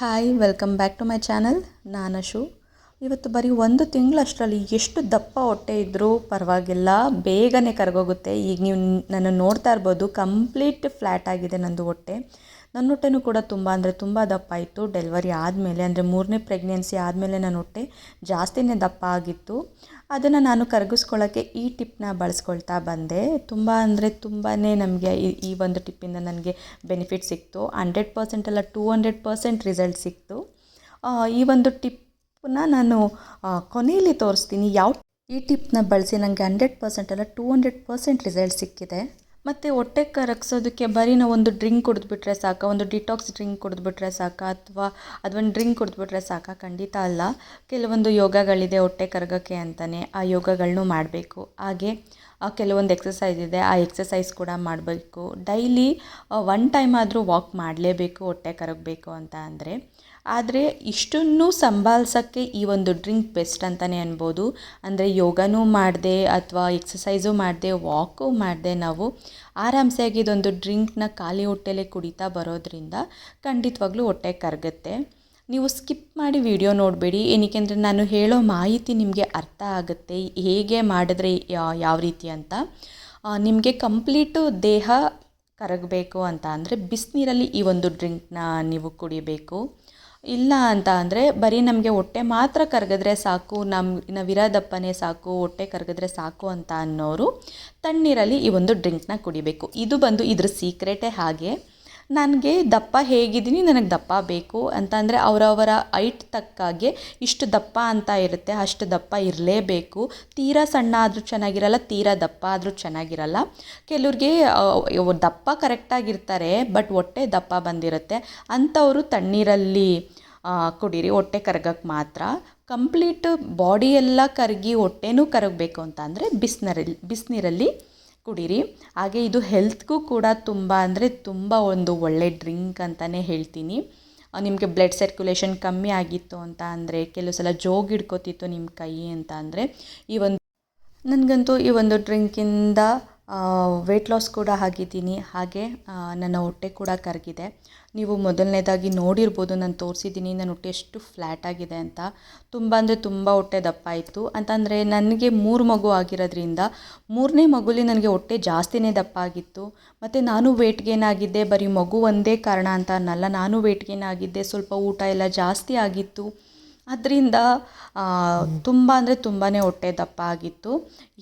Hi welcome back to my channel ನಾನು ಅಶು. ಇವತ್ತು ಬರೀ ಒಂದು ತಿಂಗಳಷ್ಟರಲ್ಲಿ ಎಷ್ಟು ದಪ್ಪ ಹೊಟ್ಟೆ ಇದ್ದರೂ ಪರವಾಗಿಲ್ಲ, ಬೇಗನೆ ಕರಗೋಗುತ್ತೆ. ಈಗ ನೀವು ನಾನು ನೋಡ್ತಾ ಇರ್ಬೋದು, ಕಂಪ್ಲೀಟ್ ಫ್ಲ್ಯಾಟ್ ಆಗಿದೆ ನಂದು ಹೊಟ್ಟೆ. ನನ್ನ ಹೊಟ್ಟೆನೂ ಕೂಡ ತುಂಬ ಅಂದರೆ ತುಂಬ ದಪ್ಪ ಇತ್ತು ಡೆಲಿವರಿ ಆದಮೇಲೆ ಅಂದರೆ ಮೂರನೇ ಪ್ರೆಗ್ನೆನ್ಸಿ ಆದಮೇಲೆ ನನ್ನ ಹೊಟ್ಟೆ ಜಾಸ್ತಿನೇ ದಪ್ಪ ಆಗಿತ್ತು. ಅದನ್ನು ನಾನು ಕರಗಿಸ್ಕೊಳ್ಳೋಕ್ಕೆ ಈ ಟಿಪ್ನ ಬಳಸ್ಕೊಳ್ತಾ ಬಂದೆ. ತುಂಬ ಅಂದರೆ ತುಂಬಾ ನಮಗೆ ಈ ಒಂದು ಟಿಪ್ಪಿಂದ ನನಗೆ ಬೆನಿಫಿಟ್ ಸಿಕ್ತು. ಹಂಡ್ರೆಡ್ ಪರ್ಸೆಂಟ್ ಅಲ್ಲ, ಟೂ ಹಂಡ್ರೆಡ್ ಪರ್ಸೆಂಟ್ ರಿಸಲ್ಟ್ ಸಿಕ್ತು. ಈ ಒಂದು ಟಿಪ್ಪನ್ನ ನಾನು ಕೊನೆಯಲ್ಲಿ ತೋರಿಸ್ತೀನಿ. ಯಾವ ಈ ಟಿಪ್ನ ಬಳಸಿ ನನಗೆ ಹಂಡ್ರೆಡ್ ಪರ್ಸೆಂಟ್ ಅಲ್ಲ, ಟೂ ಹಂಡ್ರೆಡ್ ಪರ್ಸೆಂಟ್ ರಿಸಲ್ಟ್ ಸಿಕ್ಕಿದೆ. ಮತ್ತು ಹೊಟ್ಟೆ ಕರಗಿಸೋದಕ್ಕೆ ಬರೀ ನಾವು ಒಂದು ಡ್ರಿಂಕ್ ಕುಡಿದ್ಬಿಟ್ರೆ ಸಾಕ, ಒಂದು ಡಿಟಾಕ್ಸ್ ಡ್ರಿಂಕ್ ಕುಡಿದ್ಬಿಟ್ರೆ ಸಾಕ ಅಥವಾ ಅದೊಂದು ಡ್ರಿಂಕ್ ಕುಡಿದ್ಬಿಟ್ರೆ ಸಾಕ ಖಂಡಿತ ಅಲ್ಲ. ಕೆಲವೊಂದು ಯೋಗಗಳಿದೆ ಹೊಟ್ಟೆ ಕರಗೋಕ್ಕೆ ಅಂತಲೇ ಆ ಯೋಗಗಳನ್ನು ಮಾಡಬೇಕು. ಹಾಗೆ ಕೆಲವೊಂದು ಎಕ್ಸಸೈಸ್ ಇದೆ, ಆ ಎಕ್ಸಸೈಸ್ ಕೂಡ ಮಾಡಬೇಕು. ಡೈಲಿ ಒನ್ ಟೈಮ್ ಆದರೂ ವಾಕ್ ಮಾಡಲೇಬೇಕು ಹೊಟ್ಟೆ ಕರಗಬೇಕು ಅಂತ ಅಂದರೆ. ಆದರೆ ಇಷ್ಟನ್ನು ಸಂಭಾಳ್ಸೋಕ್ಕೆ ಈ ಒಂದು ಡ್ರಿಂಕ್ ಬೆಸ್ಟ್ ಅಂತಲೇ ಅನ್ಬೋದು. ಅಂದರೆ ಯೋಗನೂ ಮಾಡಿದೆ ಅಥವಾ ಎಕ್ಸಸೈಸು ಮಾಡಿದೆ, ವಾಕು ಮಾಡಿದೆ ನಾವು ಆರಾಮ್ಸೆಯಾಗಿ ಇದೊಂದು ಡ್ರಿಂಕ್ನ ಖಾಲಿ ಹೊಟ್ಟೆಲೆ ಕುಡಿತಾ ಬರೋದ್ರಿಂದ ಖಂಡಿತವಾಗ್ಲೂ ಹೊಟ್ಟೆ ಕರಗುತ್ತೆ. ನೀವು ಸ್ಕಿಪ್ ಮಾಡಿ ವಿಡಿಯೋ ನೋಡಬೇಡಿ. ಏನಕ್ಕೆ ಅಂದರೆ ನಾನು ಹೇಳೋ ಮಾಹಿತಿ ನಿಮಗೆ ಅರ್ಥ ಆಗುತ್ತೆ, ಹೇಗೆ ಮಾಡಿದ್ರೆ ಯಾವ ರೀತಿ ಅಂತ. ನಿಮಗೆ ಕಂಪ್ಲೀಟು ದೇಹ ಕರಗಬೇಕು ಅಂತ ಅಂದರೆ ಬಿಸಿನೀರಲ್ಲಿ ಈ ಒಂದು ಡ್ರಿಂಕ್ನ ನೀವು ಕುಡಿಬೇಕು. ಇಲ್ಲ ಅಂತ ಅಂದರೆ ಬರೀ ನಮಗೆ ಹೊಟ್ಟೆ ಮಾತ್ರ ಕರಗಿದ್ರೆ ಸಾಕು ನಮ್ಮ ನಾವಿರೋದಪ್ಪನೇ ಸಾಕು, ಹೊಟ್ಟೆ ಕರಗಿದ್ರೆ ಸಾಕು ಅಂತ ಅನ್ನೋರು ತಣ್ಣೀರಲ್ಲಿ ಈ ಒಂದು ಡ್ರಿಂಕ್ನ ಕುಡಿಬೇಕು. ಇದು ಬಂದು ಇದ್ರ ಸೀಕ್ರೆಟೇ ಹಾಗೆ. ನನಗೆ ದಪ್ಪ ಹೇಗಿದ್ದೀನಿ, ನನಗೆ ದಪ್ಪ ಬೇಕು ಅಂತಂದರೆ ಅವರವರ ಹೈಟ್ ತಕ್ಕಾಗೆ ಇಷ್ಟು ದಪ್ಪ ಅಂತ ಇರುತ್ತೆ, ಅಷ್ಟು ದಪ್ಪ ಇರಲೇಬೇಕು. ತೀರಾ ಸಣ್ಣ ಆದರೂ ಚೆನ್ನಾಗಿರಲ್ಲ, ತೀರಾ ದಪ್ಪ ಆದರೂ ಚೆನ್ನಾಗಿರಲ್ಲ. ಕೆಲವ್ರಿಗೆ ದಪ್ಪ ಕರೆಕ್ಟಾಗಿರ್ತಾರೆ ಬಟ್ ಹೊಟ್ಟೆ ದಪ್ಪ ಬಂದಿರುತ್ತೆ. ಅಂಥವರು ತಣ್ಣೀರಲ್ಲಿ ಕುಡೀರಿ, ಹೊಟ್ಟೆ ಕರಗಕ್ಕೆ ಮಾತ್ರ. ಕಂಪ್ಲೀಟ್ ಬಾಡಿ ಎಲ್ಲ ಕರಗಿ ಹೊಟ್ಟೆನೂ ಕರಗಬೇಕು ಅಂತ ಅಂದರೆ ಬಿಸ್ನರಲ್ಲಿ ಬಿಸಿನೀರಲ್ಲಿ ಕುಡೀರಿ. ಹಾಗೆ ಇದು ಹೆಲ್ತ್ಗೂ ಕೂಡ ತುಂಬ ಅಂದರೆ ತುಂಬ ಒಂದು ಒಳ್ಳೆ ಡ್ರಿಂಕ್ ಅಂತಲೇ ಹೇಳ್ತೀನಿ. ನಿಮಗೆ ಬ್ಲಡ್ ಸರ್ಕ್ಯುಲೇಷನ್ ಕಮ್ಮಿ ಆಗಿತ್ತು ಅಂತ ಅಂದರೆ, ಕೆಲವು ಸಲ ಜೋಗ್ ನಿಮ್ಮ ಕೈ ಅಂತ ಅಂದರೆ, ಈ ಒಂದು ನನಗಂತೂ ಈ ಒಂದು ಡ್ರಿಂಕಿಂದ ವೆಯ್ಟ್ ಲಾಸ್ ಕೂಡ ಆಗಿದ್ದೀನಿ. ಹಾಗೆ ನನ್ನ ಹೊಟ್ಟೆ ಕೂಡ ಕರಗಿದೆ. ನೀವು ಮೊದಲನೇದಾಗಿ ನೋಡಿರ್ಬೋದು, ನಾನು ತೋರಿಸಿದ್ದೀನಿ, ನನ್ನ ಹೊಟ್ಟೆ ಎಷ್ಟು ಫ್ಲ್ಯಾಟ್ ಆಗಿದೆ ಅಂತ. ತುಂಬ ಅಂದರೆ ತುಂಬ ಹೊಟ್ಟೆ ದಪ್ಪ ಆಯಿತು. ಅಂತಂದರೆ ನನಗೆ ಮೂರು ಮಗು ಆಗಿರೋದ್ರಿಂದ ಮೂರನೇ ಮಗುಲಿ ನನಗೆ ಹೊಟ್ಟೆ ಜಾಸ್ತಿನೇ ದಪ್ಪ ಆಗಿತ್ತು. ಮತ್ತು ನಾನು ವೇಟ್ ಗೇನ್ ಆಗಿದ್ದೆ, ಬರೀ ಮಗು ಒಂದೇ ಕಾರಣ ಅಂತ ಅನ್ನಲ್ಲ. ನಾನು ವೇಟ್ ಗೇನ್ ಆಗಿದ್ದೆ, ಸ್ವಲ್ಪ ಊಟ ಎಲ್ಲ ಜಾಸ್ತಿ ಆಗಿತ್ತು. ಅದರಿಂದ ತುಂಬ ಅಂದರೆ ತುಂಬಾ ಹೊಟ್ಟೆ ದಪ್ಪ ಆಗಿತ್ತು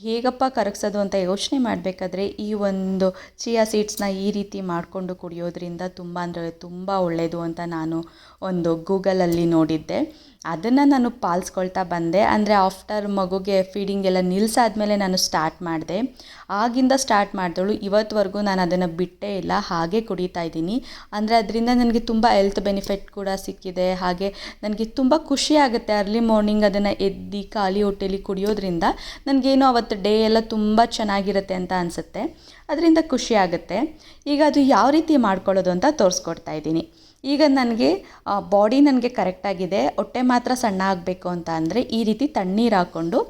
ಹೇಗಪ್ಪ ಕರಗಿಸೋದು ಅಂತ ಯೋಚನೆ ಮಾಡಬೇಕಾದ್ರೆ, ಈ ಒಂದು ಚಿಯಾ ಸೀಡ್ಸ್ನ ಈ ರೀತಿ ಮಾಡಿಕೊಂಡು ಕುಡಿಯೋದ್ರಿಂದ ತುಂಬ ಅಂದರೆ ತುಂಬ ಒಳ್ಳೆಯದು ಅಂತ ನಾನು ಒಂದು ಗೂಗಲಲ್ಲಿ ನೋಡಿದ್ದೆ. ಅದನ್ನು ನಾನು ಪಾಲಿಸ್ಕೊಳ್ತಾ ಬಂದೆ. ಅಂದರೆ ಆಫ್ಟರ್ ಮಗುಗೆ ಫೀಡಿಂಗ್ ಎಲ್ಲ ನಿಲ್ಲಿಸಾದ್ಮೇಲೆ ನಾನು ಸ್ಟಾರ್ಟ್ ಮಾಡಿದೆ. ಆಗಿಂದ ಸ್ಟಾರ್ಟ್ ಮಾಡಿದಳು ಇವತ್ತುವರೆಗೂ ನಾನು ಅದನ್ನು ಬಿಟ್ಟೇ ಇಲ್ಲ. ಹಾಗೆ ಕುಡಿತಾ ಇದ್ದೀನಿ. ಅಂದರೆ ಅದರಿಂದ ನನಗೆ ತುಂಬ ಹೆಲ್ತ್ ಬೆನಿಫಿಟ್ ಕೂಡ ಸಿಕ್ಕಿದೆ. ಹಾಗೆ ನನಗೆ ತುಂಬ ಖುಷಿ ಆಗುತ್ತೆ ಅರ್ಲಿ ಮಾರ್ನಿಂಗ್ ಅದನ್ನು ಎದ್ದು ಖಾಲಿ ಹೊಟ್ಟೆಲಿ ಕುಡಿಯೋದ್ರಿಂದ. ನನಗೇನು ಅವತ್ತು ಡೇ ಎಲ್ಲ ತುಂಬ ಚೆನ್ನಾಗಿರುತ್ತೆ ಅಂತ ಅನಿಸುತ್ತೆ. ಅದರಿಂದ ಖುಷಿ ಆಗುತ್ತೆ. ಈಗ ಅದು ಯಾವ ರೀತಿ ಮಾಡ್ಕೊಳ್ಳೋದು ಅಂತ ತೋರಿಸ್ಕೊಡ್ತಾ ಇದ್ದೀನಿ. ಈಗ ನನಗೆ ಬಾಡಿ ನನಗೆ ಕರೆಕ್ಟಾಗಿದೆ ಹೊಟ್ಟೆ ಮಾತ್ರ ಸಣ್ಣ ಆಗಬೇಕು ಅಂತ ಅಂದರೆ ಈ ರೀತಿ ತಣ್ಣೀರು ಹಾಕ್ಕೊಂಡು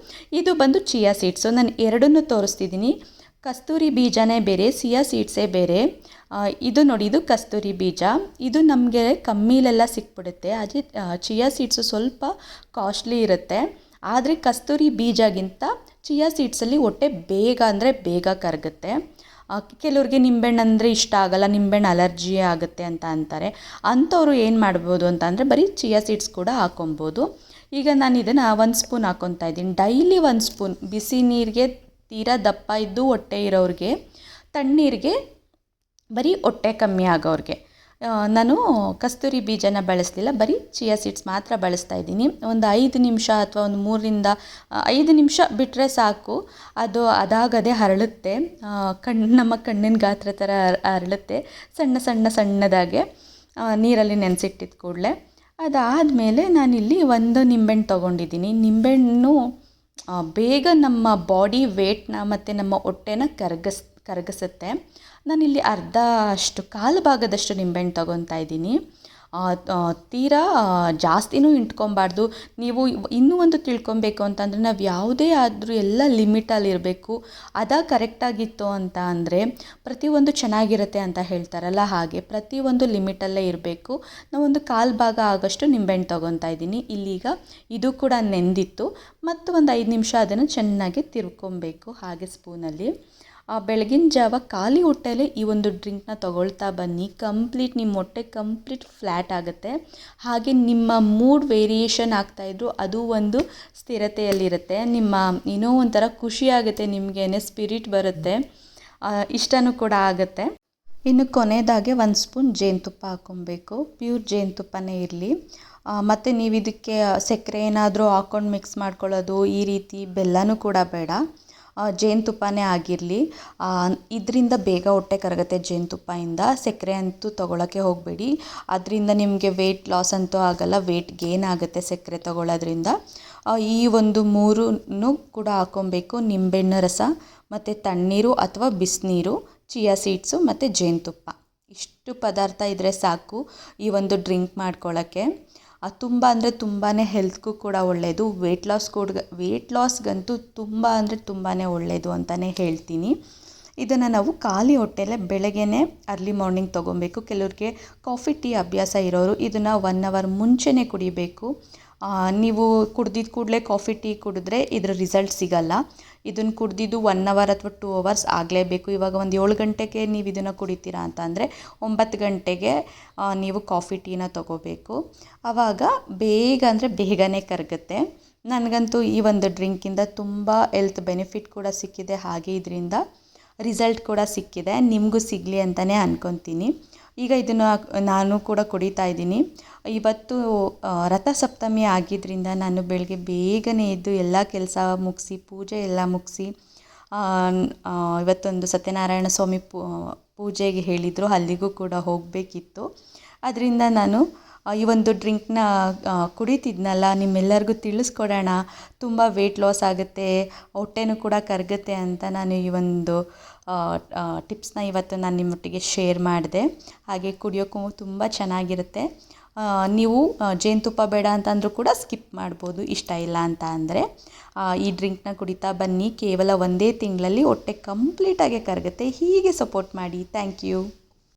ಇದು ಬಂದು ಚಿಯಾ ಸೀಡ್ಸು ನಾನು ಎರಡನ್ನು ತೋರಿಸ್ತಿದ್ದೀನಿ ಕಸ್ತೂರಿ ಬೀಜನೇ ಬೇರೆ ಸಿಯಾ ಸೀಡ್ಸೇ ಬೇರೆ. ಇದು ನೋಡಿ, ಇದು ಕಸ್ತೂರಿ ಬೀಜ. ಇದು ನಮಗೆ ಕಮ್ಮಿಲೆಲ್ಲ ಸಿಕ್ಬಿಡುತ್ತೆ. ಅದೇ ಚಿಯಾ ಸೀಡ್ಸು ಸ್ವಲ್ಪ ಕಾಸ್ಟ್ಲಿ ಇರುತ್ತೆ. ಆದರೆ ಕಸ್ತೂರಿ ಬೀಜಗಿಂತ ಚಿಯಾ ಸೀಡ್ಸಲ್ಲಿ ಹೊಟ್ಟೆ ಬೇಗ ಅಂದರೆ ಬೇಗ ಕರಗುತ್ತೆ. ಕೆಲವ್ರಿಗೆ ನಿಂಬೆಹಣ್ಣು ಅಂದರೆ ಇಷ್ಟ ಆಗಲ್ಲ, ನಿಂಬೆಹಣ್ಣು ಅಲರ್ಜಿ ಆಗುತ್ತೆ ಅಂತ ಅಂತಾರೆ. ಅಂಥವ್ರು ಏನು ಮಾಡ್ಬೋದು ಅಂತ ಅಂದರೆ ಬರೀ ಚಿಯಾ ಸೀಡ್ಸ್ ಕೂಡ ಹಾಕೊಬೋದು. ಈಗ ನಾನು ಇದನ್ನು ಒಂದು ಸ್ಪೂನ್ ಹಾಕ್ಕೊತಾ ಇದ್ದೀನಿ. ಡೈಲಿ ಒಂದು ಸ್ಪೂನ್ ಬಿಸಿ ನೀರಿಗೆ ತೀರಾ ದಪ್ಪ ಇದ್ದು ಹೊಟ್ಟೆ ಇರೋರಿಗೆ ತಣ್ಣೀರಿಗೆ ಬರೀ ಹೊಟ್ಟೆ ಕಮ್ಮಿ ಆಗೋರಿಗೆ ನಾನು ಕಸ್ತೂರಿ ಬೀಜನ ಬಳಸಲಿಲ್ಲ. ಬರೀ ಚಿಯಾ ಸೀಡ್ಸ್ ಮಾತ್ರ ಬಳಸ್ತಾ ಇದ್ದೀನಿ. ಒಂದು ಐದು ನಿಮಿಷ ಅಥವಾ ಒಂದು ಮೂರರಿಂದ ಐದು ನಿಮಿಷ ಬಿಟ್ಟರೆ ಸಾಕು. ಅದು ಅದಾಗದೆ ಹರಳುತ್ತೆ. ಕಣ್ಣು ನಮ್ಮ ಕಣ್ಣಿನ ಗಾತ್ರ ಥರ ಹರ- ಹರಳುತ್ತೆ. ಸಣ್ಣ ಸಣ್ಣ, ಸಣ್ಣದಾಗೆ ನೀರಲ್ಲಿ ನೆನೆಸಿಟ್ಟಿದ ಕೂಡಲೇ. ಅದಾದಮೇಲೆ ನಾನಿಲ್ಲಿ ಒಂದು ನಿಂಬೆಹಣ್ಣು ತೊಗೊಂಡಿದ್ದೀನಿ. ನಿಂಬೆಹಣ್ಣು ಬೇಗ ನಮ್ಮ ಬಾಡಿ ವೇಟ್ನ ಮತ್ತು ನಮ್ಮ ಹೊಟ್ಟೆನ ಕರಗಿಸ್ ಕರಗಿಸುತ್ತೆ. ನಾನಿಲ್ಲಿ ಅರ್ಧ ಅಷ್ಟು ಕಾಲು ಭಾಗದಷ್ಟು ನಿಂಬೆಹಣ್ಣು ತೊಗೊತಾ ಇದ್ದೀನಿ. ತೀರಾ ಜಾಸ್ತಿನೂ ಇಟ್ಕೊಬಾರ್ದು ನೀವು ಇನ್ನೂ ಒಂದು ತಿಳ್ಕೊಬೇಕು ಅಂತಂದರೆ ನಾವು ಯಾವುದೇ ಆದರೂ ಎಲ್ಲ ಲಿಮಿಟಲ್ಲಿರಬೇಕು ಅದ ಕರೆಕ್ಟಾಗಿತ್ತು ಅಂತ ಅಂದರೆ ಪ್ರತಿಯೊಂದು ಚೆನ್ನಾಗಿರುತ್ತೆ ಅಂತ ಹೇಳ್ತಾರಲ್ಲ ಹಾಗೆ ಪ್ರತಿಯೊಂದು ಲಿಮಿಟಲ್ಲೇ ಇರಬೇಕು. ನಾವೊಂದು ಕಾಲು ಭಾಗ ಆಗೋಷ್ಟು ನಿಂಬೆಹಣ್ಣು ತೊಗೊತಾ ಇದ್ದೀನಿ. ಇಲ್ಲಿಗ ಇದು ಕೂಡ ನೆಂದಿತ್ತು. ಮತ್ತು ಒಂದು ಐದು ನಿಮಿಷ ಅದನ್ನು ಚೆನ್ನಾಗಿ ತಿರ್ಕೊಬೇಕು ಹಾಗೆ ಸ್ಪೂನಲ್ಲಿ ಬೆಳಗಿನ ಜಾವ ಖಾಲಿ ಹೊಟ್ಟೆಯಲ್ಲಿ ಈ ಒಂದು ಡ್ರಿಂಕ್ನ ತೊಗೊಳ್ತಾ ಬನ್ನಿ. ಕಂಪ್ಲೀಟ್ ನಿಮ್ಮ ಹೊಟ್ಟೆ ಕಂಪ್ಲೀಟ್ ಫ್ಲ್ಯಾಟ್ ಆಗುತ್ತೆ. ಹಾಗೆ ನಿಮ್ಮ ಮೂಡ್ ವೇರಿಯೇಷನ್ ಆಗ್ತಾಯಿದ್ರು ಅದು ಒಂದು ಸ್ಥಿರತೆಯಲ್ಲಿರುತ್ತೆ. ನಿಮ್ಮ ಏನೋ ಒಂಥರ ಖುಷಿಯಾಗುತ್ತೆ ನಿಮಗೇನೆ ಸ್ಪಿರಿಟ್ ಬರುತ್ತೆ ಆ, ಇಷ್ಟನೂ ಕೂಡ ಆಗುತ್ತೆ. ಇನ್ನು ಕೊನೆಯದಾಗೆ ಒಂದು ಸ್ಪೂನ್ ಜೇನುತುಪ್ಪ ಹಾಕ್ಕೊಬೇಕು ಪ್ಯೂರ್ ಜೇನುತುಪ್ಪನೇ ಇರಲಿ. ಮತ್ತು ನೀವು ಇದಕ್ಕೆ ಸಕ್ಕರೆ ಏನಾದರೂ ಹಾಕ್ಕೊಂಡು ಮಿಕ್ಸ್ ಮಾಡ್ಕೊಳ್ಳೋದು ಈ ರೀತಿ ಬೆಲ್ಲನೂ ಕೂಡ ಬೇಡ. ಆ, ಜೇನುತುಪ್ಪನೇ ಆಗಿರಲಿ ಇದರಿಂದ ಬೇಗ ಹೊಟ್ಟೆ ಕರಗುತ್ತೆ ಜೇನುತುಪ್ಪದಿಂದ ಸಕ್ಕರೆ ಅಂತೂ ತೊಗೊಳಕ್ಕೆ ಹೋಗಬೇಡಿ. ಅದರಿಂದ ನಿಮಗೆ ವೆಯ್ಟ್ ಲಾಸ್ ಅಂತೂ ಆಗಲ್ಲ ವೆಯ್ಟ್ ಗೇನ್ ಆಗುತ್ತೆ ಸಕ್ಕರೆ ತೊಗೊಳ್ಳೋದ್ರಿಂದ ಈ ಒಂದು ಮೂರನ್ನು ಕೂಡ ಹಾಕ್ಕೊಬೇಕು ನಿಂಬೆಹಣ್ಣು ರಸ, ಮತ್ತು ತಣ್ಣೀರು ಅಥವಾ ಬಿಸಿನೀರು ಚಿಯಾ ಸೀಡ್ಸು ಮತ್ತು ಜೇನುತುಪ್ಪ ಇಷ್ಟು ಪದಾರ್ಥ ಇದ್ದರೆ ಸಾಕು ಈ ಒಂದು ಡ್ರಿಂಕ್ ಮಾಡ್ಕೊಳ್ಳೋಕ್ಕೆ ಅದು ತುಂಬ ಅಂದರೆ ತುಂಬಾ ಹೆಲ್ತ್ಗೂ ಕೂಡ ಒಳ್ಳೆಯದು ವೆಯ್ಟ್ ಲಾಸ್ ಕೂಡ ವೆಯ್ಟ್ ಲಾಸ್ಗಂತೂ ತುಂಬ ಅಂದರೆ ತುಂಬಾ ಒಳ್ಳೆಯದು ಅಂತಲೇ ಹೇಳ್ತೀನಿ. ಇದನ್ನು ನಾವು ಖಾಲಿ ಹೊಟ್ಟೆಲೆ ಬೆಳಗ್ಗೆನೇ ಅರ್ಲಿ ಮಾರ್ನಿಂಗ್ ತೊಗೊಬೇಕು. ಕೆಲವ್ರಿಗೆ ಕಾಫಿ ಟೀ ಅಭ್ಯಾಸ ಇರೋರು ಇದನ್ನು ಒನ್ ಅವರ್ ಮುಂಚೆನೇ ಕುಡಿಬೇಕು. ನೀವು ಕುಡ್ದಿದ್ದ ಕೂಡಲೇ ಕಾಫಿ ಟೀ ಕುಡಿದ್ರೆ ಇದ್ರ ರಿಸಲ್ಟ್ ಸಿಗಲ್ಲ. ಇದನ್ನು ಕುಡ್ದಿದ್ದು ಒನ್ ಅವರ್ ಅಥವಾ ಟೂ ಅವರ್ಸ್ ಆಗಲೇಬೇಕು. ಇವಾಗ ಒಂದು ಏಳು ಗಂಟೆಗೆ ನೀವು ಇದನ್ನು ಕುಡಿತೀರಾ ಅಂತ ಅಂದರೆ ಒಂಬತ್ತು ಗಂಟೆಗೆ ನೀವು ಕಾಫಿ ಟೀನ ತೊಗೋಬೇಕು. ಆವಾಗ ಬೇಗ ಅಂದರೆ ಬೇಗನೆ ಕರಗುತ್ತೆ. ನನಗಂತೂ ಈ ಒಂದು ಡ್ರಿಂಕಿಂದ ತುಂಬ ಹೆಲ್ತ್ ಬೆನಿಫಿಟ್ ಕೂಡ ಸಿಕ್ಕಿದೆ ಹಾಗೆ ಇದರಿಂದ. ರಿಸಲ್ಟ್ ಕೂಡ ಸಿಕ್ಕಿದೆ, ನಿಮಗೂ ಸಿಗಲಿ ಅಂತಲೇ ಅಂದ್ಕೊತೀನಿ ಈಗ ಇದನ್ನು ನಾನು ಕೂಡ ಕುಡಿತಾ ಇದ್ದೀನಿ. ಇವತ್ತು ರಥಸಪ್ತಮಿ ಆಗಿದ್ದರಿಂದ ನಾನು ಬೆಳಗ್ಗೆ ಬೇಗನೆ ಎದ್ದು ಎಲ್ಲ ಕೆಲಸ ಮುಗಿಸಿ, ಪೂಜೆ ಎಲ್ಲ ಮುಗಿಸಿ ಇವತ್ತೊಂದು ಸತ್ಯನಾರಾಯಣ ಸ್ವಾಮಿ ಪೂಜೆಗೆ ಹೇಳಿದರು, ಅಲ್ಲಿಗೂ ಕೂಡ ಹೋಗಬೇಕಿತ್ತು. ಅದರಿಂದ ನಾನು ಈ ಒಂದು ಡ್ರಿಂಕ್ನ ಕುಡಿತಿದ್ನಲ್ಲ, ನಿಮ್ಮೆಲ್ಲರಿಗೂ ತಿಳಿಸ್ಕೊಡೋಣ. ತುಂಬ ವೆಯ್ಟ್ ಲಾಸ್ ಆಗುತ್ತೆ, ಹೊಟ್ಟೆನೂ ಕೂಡ ಕರಗುತ್ತೆ ಅಂತ ನಾನು ಈ ಒಂದು ಟಿಪ್ಸ್ನ ಇವತ್ತು ನಾನು ನಿಮ್ಮೊಟ್ಟಿಗೆ ಶೇರ್ ಮಾಡಿದೆ. ಹಾಗೆ ಕುಡಿಯೋಕ್ಕೂ ತುಂಬ ಚೆನ್ನಾಗಿರುತ್ತೆ. ನೀವು ಜೇನುತುಪ್ಪ ಬೇಡ ಅಂತಂದರೂ ಕೂಡ ಸ್ಕಿಪ್ ಮಾಡ್ಬೋದು, ಇಷ್ಟ ಇಲ್ಲ ಅಂತ ಅಂದರೆ. ಈ ಡ್ರಿಂಕ್ನ ಕುಡಿತಾ ಬನ್ನಿ, ಕೇವಲ ಒಂದೇ ತಿಂಗಳಲ್ಲಿ ಹೊಟ್ಟೆ ಕಂಪ್ಲೀಟಾಗಿ ಕರಗುತ್ತೆ. ಹೀಗೆ ಸಪೋರ್ಟ್ ಮಾಡಿ. Thank you